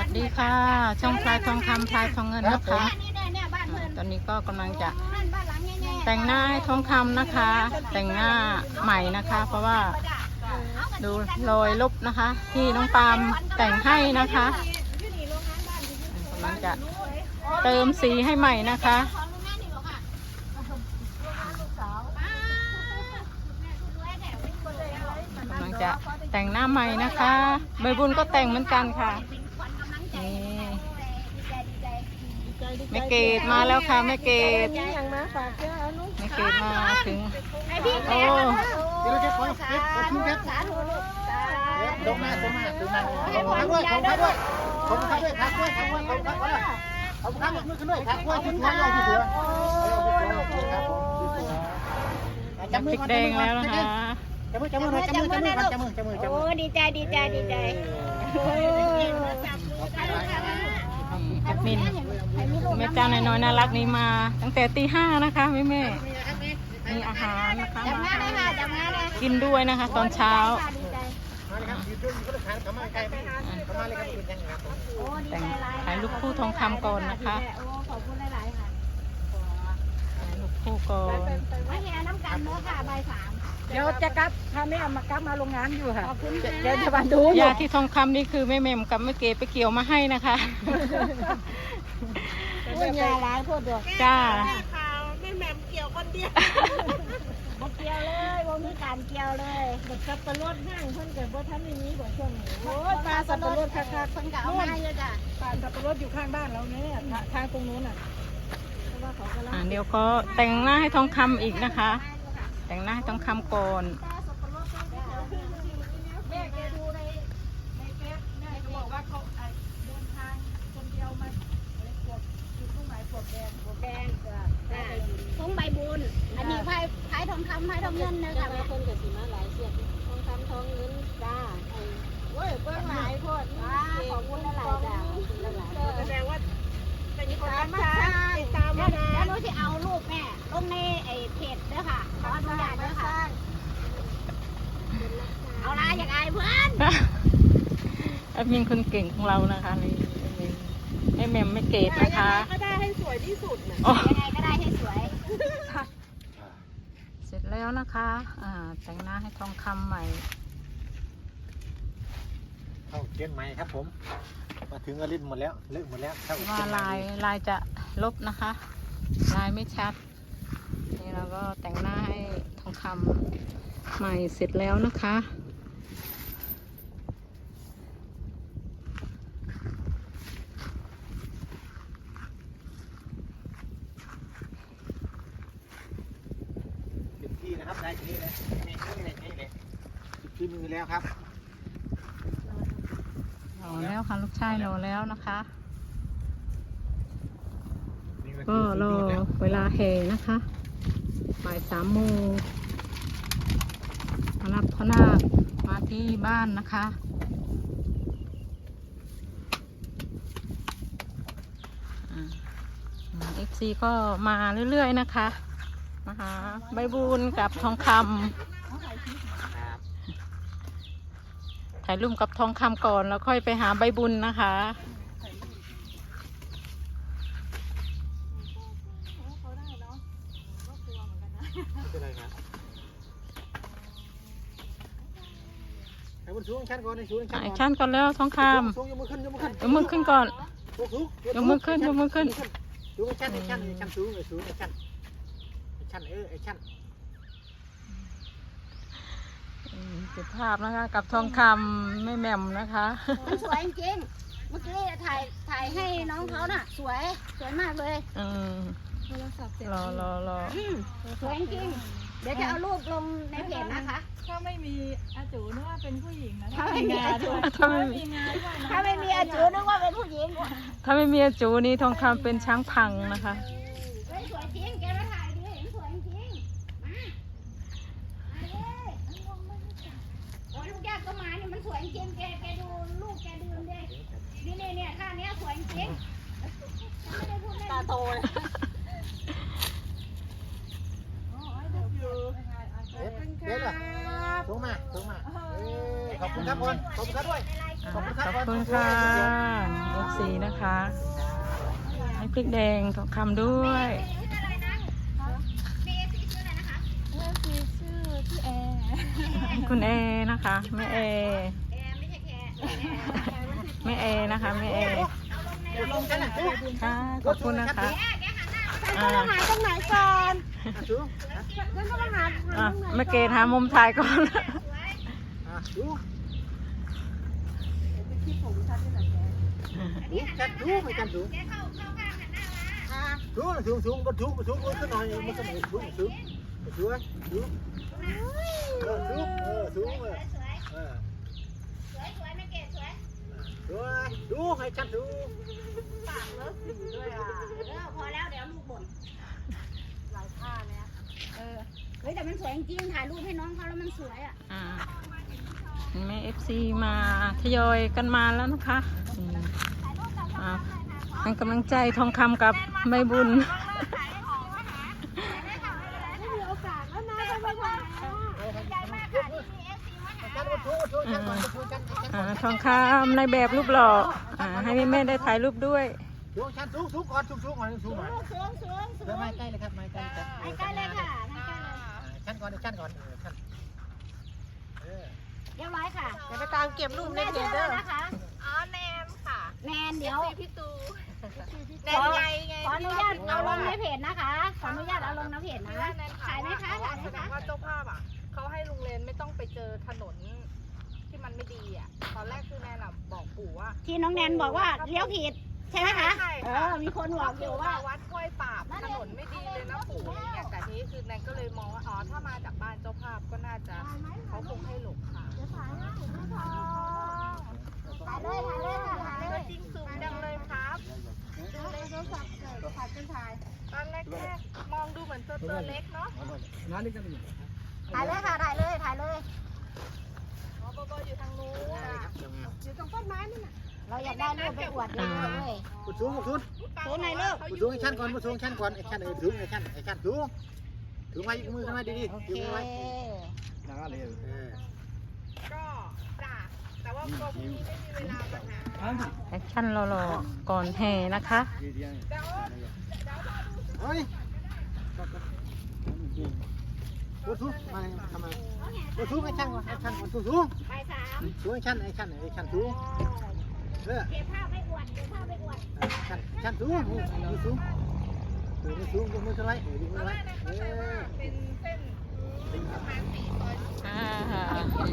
วัสดีค่ะ ช่องพลายทองคำพลายทองเงินนะคะนี่เนี่ยเนี่ยบ้านเพื่อนตอนนี้ก็กำลังจะนั่นบ้านหลังใหญ่ๆแต่งหน้าให้ทองคำนะคะ แต่งหน้าใหม่นะคะ เพราะว่าดูรอยลบนะคะ ที่น้องปาล์มแต่งให้นะคะกำลังจะเติมสีให้ใหม่นะคะของลุงแม่นี่บอกค่ะลูกสาวป้าแม่คุณรวยแถวไม่คนเลยกำลังจะแต่งหน้าใหม่นะคะ ใบบุญก็แต่งเหมือนกันค่ะ เป็นขวัญกำลังใจ นี่ ดีใจดีใจ แม่เกดมาแล้วค่ะแม่เกดนี่อย่างมาฝากเจ้าเอานุ๊กแม่เกดมาถึงให้พี่แม่โอ้เดี๋ยวเราจะขอเพชรขอเพชรสาธุลูกสาธุตรงมาตรงมาตรงมาขอบคุณครับด้วยขอบคุณครับด้วยขอบคุณครับด้วยขอบคุณครับด้วยขอบคุณครับด้วยขอบคุณครับมือขึ้นด้วยครับด้วยที่หัวที่หัวจับมืพอริกแดงแล้วนะคะจับมือจับมือจับมือจับมือจับมือจับมือจับโอ้มือดีใจดีใจดีใจโอ้แอดมิน แม่จ้าน้อยๆน่ารักนี้มา ตั้งแต่ตีห้านะคะแม่แม่มีอาหารนะคะจับงานเลยค่ะจับงานเลยกินด้วยนะคะ ตอนเช้าดีใจมาเลยครับยืนด้วยยืนก็เลยขานเข้ามาใกล้เข้ามาเลยครับยืนยังครับโอ้ดีแต่งใจหลายถ่ายรูปคู่ทองคำก่อนนะคะโอ้ขอบคุณหลายๆค่ะถ่ายรูปคู่ก่อนมาแห่น้ำกันเนื้อค่ะใบสามเดี๋ยวจะกลับถ้าไม่เอามากลับมาโรงงานอยู่ค่ะขอบคุณค่ะเดี๋ยวจะมาดูยาที่ทองคำนี่คือแม่แหม่มกับแม่เกดไปเกี่ยวมาให้นะคะ โอ้ยยาหลายพวดดอกจ้าไม่แม่เกี่ยวคนเดียวบ่เกี่ยวเลยบ่มีการเกี่ยวเลยเด็กสับปะรดห้างเพิ่นเกิดว่าท่านไม่มีบ่ช่วงนี้โอ้ยปลาสับปะรดคักๆเพิ่นก็เอามาเยอะจ้ะป่าสับปะรดอยู่ข้างบ้านเราเนี่ยทางตรงนู้นอะเพราะว่าเขากำลังอ่าเดี๋ยวก็แต่งหน้าให้ทองคำอีกนะคะ แต่งหน้าให้ทองคำก่อนแม่แกดูในในเฟซแม่ก็บอกว่าเขาอะเดินทางคนเดียวมาอะไรปวด อยู่ตรงไหนปวดแดงปวดแดงจ้ะทงใบบุญ อันนี้ไผ่ไผ่ทองคำไผ่ทองเงินเนอะค่ะแม่คนกับสีมาหลายเสียบทองคำทองเงินจ้าเว้ยเบิ้งหลายโพดว้าขอบคุณหลายๆจ้ะขอบคุณหลายๆแสดงว่าเป็นคนรักษาติดตามเดี๋มายวนาเดี๋ยวนหนูจะเอารูปแม่ลงในไอ้เพจเด้อค่ะขออนุญาตเด้อค่ะ เอาละอยากอายเพื่อน แอดมินคนเก่งของเรานะคะนี่ แม่แหม่มแม่เกดนะคะ ก็ได้ให้สวยที่สุดนะโอ้ยังไงก็ได้ให้สวย เสร็จแล้วนะคะ อ่า แต่งหน้าให้ทองคำใหม่ เข้าเชียนใหม่ครับผม มาถึงอลินหมดแล้วเลิกหมดแล้วเข้าว่าลายลายจะลบนะคะ ลายไม่ชัด นี่เราก็แต่งหน้าให้ทองคำใหม่เสร็จแล้วนะคะ เต็มที่นะครับได้ที่เลยนี่นี่นี่เลยที่มือ แล้วครับรอแล้วค่ะลูกชายรอแล้วนะคะนี่ก็รอสุดยดแล้วเวลาแห่นะคะบ่ายสามโมงมารับพ่อนาคมาที่บ้านนะคะเอฟซีก็มาเรื่อยๆนะคะมาหาใบบุญกับทองคำ ครับ ถ่ายรูปกับทองคำก่อนแล้วค่อยไปหาใบบุญนะคะ ไม่เป็นไรครับไอ้บนสูงชั้นก่อนไอ้สูงชั้นไอ้ก่อนชั้นก่อนแล้วทองคสูงยกมือขึ้นยกมือขึ้นำยกมือขึ้นก่อน สูงสูงยกมือขึ้นยกมือขึ้น สูงไอ้ชั้นไอ้ชั้นไอ้ชั้นสูงไอ้สูงไอ้ชั้นไอ้ชั้นเออไอ้ชั้น อืม เก็บภาพนะคะ กับทองคำไม่แหม่มนะคะ มันสวยจริงๆเมื่อกี้ถ่ายถ่ายให้น้องเขาน่ะ สวยสวยมากเลยอืมโทรศัพท์เสร็จรอรอรออืมสวยจริงๆเดี๋ยวจะเอารูปลงในเพจนะคะ ถ้าไม่มีอาจูนึกว่าเป็นผู้หญิงนะถ้าไม่มีอาจู ถ้าไม่มีมีงานด้วยนะถ้าไม่มีอาจูนึกว่าเป็นผู้หญิงถ้าไม่มีอาจูนี่ทองคำเป็นช้างพังนะคะ เฮ้ยสวยจริง แกมาถ่ายดิเห็นสวยจริง มามาเลยโอ้ยลูกยากก็มานี่มันส ยจริงแกแกดูลูกแกดื่มดินี่นี่เนี่ยท่าเนี้ยสวยจริงไม่ได้พูดเล่นตาโตเลยเดี๋ยวเดี๋ยวสูงมาสูงมาขอบคุณครับคนขอบคุณครับด้วยขอบคุณค่ะเอฟซีนะคะ ให้พริกแดงทองคำด้วยเอซีชื่ออะไรนะคะเพื่อนคือชื่อพี่แอร์คุณเอร์นะคะแม่แอร์ ไม่ใช่แคร์แม่เอนะคะแม่เอลงกันนะจูค่ะขอบคุณนะคะแกแกหันหน้ามาอ่า หาตรงไหนก่อนจูฉันก็มาหาอะแม่เกดหามุมถ่ายก่อนจูที่ผมฉันนี่แหละแกจูจัดจูไม่จัดจูแกเข้าเข้าข้างหันหน้ามาจูสูงสูงบนสูงบนสูงบนขึ้นหน่อยมันก็สูงสูงสูงสูงเออสูงเออสูงสเอวยอสวยเออ สวยสวยไม่เกศสวย สวยดูให้ชัดดูปากเลอะสีด้วยอะเออพอแล้วเดี๋ยวลูกบ่นหลายท่าเนี่ยเออเฮ้ยแต่มันสวยจริงๆถ่ายรูปให้น้องเขาแล้วมันสวยอะอ่าแม่เอฟซีมาทยอยกันมาแล้วนะคะอืมอ่าให้กำลังใจทองคำกับใบบุญไม่มีโอกาสแล้วนะไปไปถ่ายใจมากค่ะที่มีเอฟซีมาหาชัดบนสูงสูงชัดก่อนสูงชัดชัดอ่าทองคำในแบบรูปหล่ออ่าให้แม่ๆได้ถ่ายรูปด้วยสูงชัดสูงสูงก่อนสูงสูงก่อนสูงหน่อยสูงสูงสูเดินงมาใกล้เลยครับมาใกล้ครับไปใกล้เลยค่ะใกล้เลยชัดก่อนชัดก่อนชัดเออเรียบร้อยค่ะเดี๋ยวไปตามเก็บรูปในแม่เพชื่อจอะไรเด้อนะคะอ๋อแนมค่ะแนนเดี๋ยวพี่ตูแนนไงไงขออนุญาตเอาลงในเพจนะคะขออนุญาตเอาลงในเพจนะขายไหมคะขายไหมแสดคะงว่าเจ้าภาพอะ เขาให้ลุงเลนไม่ต้องไปเจอถนนที่มันไม่ดีอะ ตอนแรกคือแนนอะบอกปู่ว่า ที่น้องแนนบอกว่าเลี้ยวผิดใช่ไหมคะ ใช่เอค่ะ อ มีคนบอกอยู่ว่า วัดห้วยปราบถนนไม่ดีเลยนะปู่อะไรเงี้ยแต่ทีนี้คือแนนก็เลยมองว่าอ๋อถ้ามาจากบ้านเจ้าภาพก็น่าจะเขาคงให้หลบค่ะถ่ายเลยถ่ายเลยค่ะถ่ายเลยจริงสูงจังเลยครับดูในโทรศัพท์เลยถ่ายเป็นถ่ายตอนแรกๆมองดูเหมือนตัวตัวเล็กเนาะน้านี่กัน ถ่ายเลยค่ะถ่ายเลยถ่ายเลยอ๋อโบโบอยู่ทางนู้นอะอยู่ตรงต้นไม้นั่นน่ะเราอยากได้รูปไปอวดเยอะเลยบุสูงบุสูงสูงไหนลูกบุสูงไอ้ชันก่อนบุสูงชันก่อนไอ้ชันเออสูงไอ้ชันไอ้ชันสูงถือไว้มือขึ้นมาดีๆโอเคถือมือไว้น้าเลยเออก็จ้ะแต่ว่าก็พรุ่งนี้ไม่มีเวลามาหาแอคชั่นรอๆก่อนแห่นะคะ เดี๋ยวเฮ้ย บุสูงมาทำไมบุสูงไอ้ชันก่อนไอ้ชันก่อนสูงสูงไปสามสูงไอ้ชันไอ้ชันไอ้ชันสูงเออเก็บภาพไปอวดเก็บภาพไปอวดชันชันสูงมือสูงมือสูงยกมือขึ้นไว้ยกมือไว้เออเป็นเส้นประมาณสี่ซอยอ่า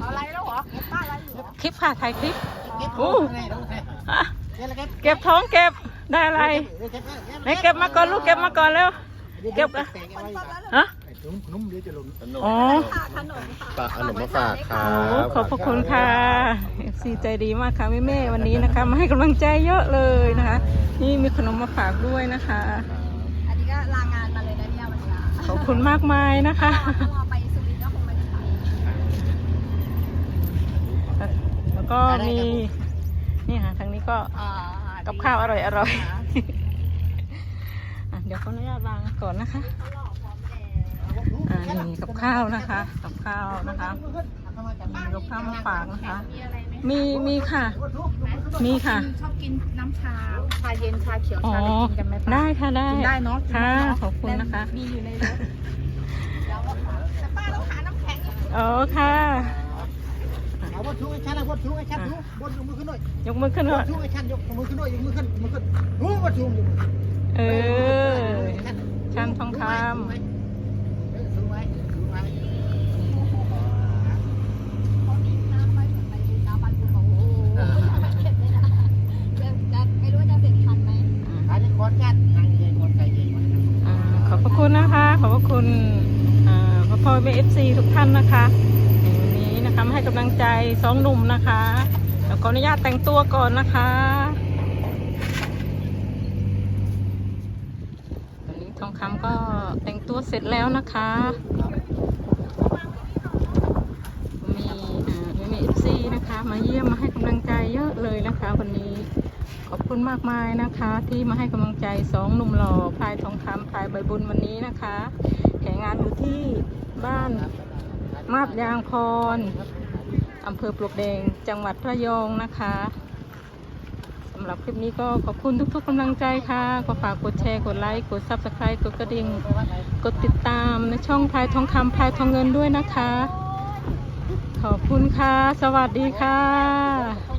อะไรแล้วเหรอป้าอะไรอยู่คลิปค่ะถ่ายคลิปเก็บโอ้ไงต้องไงอะเก็บอะไรเก็บเก็บท้องเก็บได้อะไรไหนเก็บมาก่อนลูกเก็บมาก่อนเร็วเก็บอะฮะ ขนมขนมเดี๋ยวจะหล่นอ๋อฝากขนมมาฝากครัโอ้บขอบพระคุณค่ะซีใจดีมากค่ะแม่แม่ๆวันนี้นะคะมาให้กำลังใจเยอะเลยนะคะ นี่มีขนมมาฝากด้วยนะคะ อันนี้ก็ลางานมาเลยนะเนี่ยวันนี้ขอบคุณมากมายนะคะ ถ้ารอไปสุรินทร์ก็คงไม่ได้ไปแล้วก็มีนี่ค่ะทางนี้ก็กับข้าวอร่อยอร่อยอะเดี๋ยวขออนุญาตวางก่อนนะคะอ่า นี่กับข้าวนะคะ กับข้าวนะคะมีกับข้าวมาฝากนะคะ มีมีค่ะ มีค่ะ ชอบกินน้ำชา ชาเย็น ชาเขียวอ๋อชาอะไรกินกันไหมป้าได้ค่ะได้กินได้เนอะค่ะขอบคุณนะคะ มีอยู่ในรถแต่ป้าต้องหาน้ำแข็งอีกอ๋อค่ะ เอาบดชูไอ้ชันเอาบดชูไอ้ชันชูบดยกมือขึ้นหน่อยยกมือขึ้นบก่อดนชูไอ้ชันยกมือขึ้นหน่อยยกมือขึ้นมือขึ้นหูบดชูเออชันทองคสูงไว้สูงไว้ เขามีน้ำไปถึงไปดูน้ำมันภูเขาโอ้โหเก็บเลยนะจะจะไม่รู้ว่าจะเสร็จทันไหม อันนี้คนกันทางเย็นคนใจเย็นำอ่าขอบพระคุณนะคะ ขอพระคุณอ่าพ่อพ่อเอฟซีทุกท่านนะคะวันนี้นะคะมาให้กำลังใจสองหนุ่มนะคะแล้วขออนุญาตแต่งตัวก่อนนะคะตอนนี้ทองคำก็แต่งตัวเสร็จแล้วนะคะมีมีเอฟซีนะคะมาเยี่ยมมาให้กำลังใจเยอะเลยนะคะวันนี้ขอบคุณมากมายนะคะ ที่มาให้กำลังใจสองหนุ่มหล่อพายทองคำพายใบบุญวันนี้นะคะ แข่งานอยู่ที่บ้านมาบยางพรอำเภอปลวกแดงจังหวัดระยองนะคะสำหรับคลิปนี้ก็ขอบคุณทุกๆกำลังใจค่ะก็ฝากกดแชร์กดไลค์กด Subscribe กดกระดิ่งกดติดตามในช่องพายทองคำพายทองเงินด้วยนะคะ ขอบคุณค่ะ สวัสดีค่ะ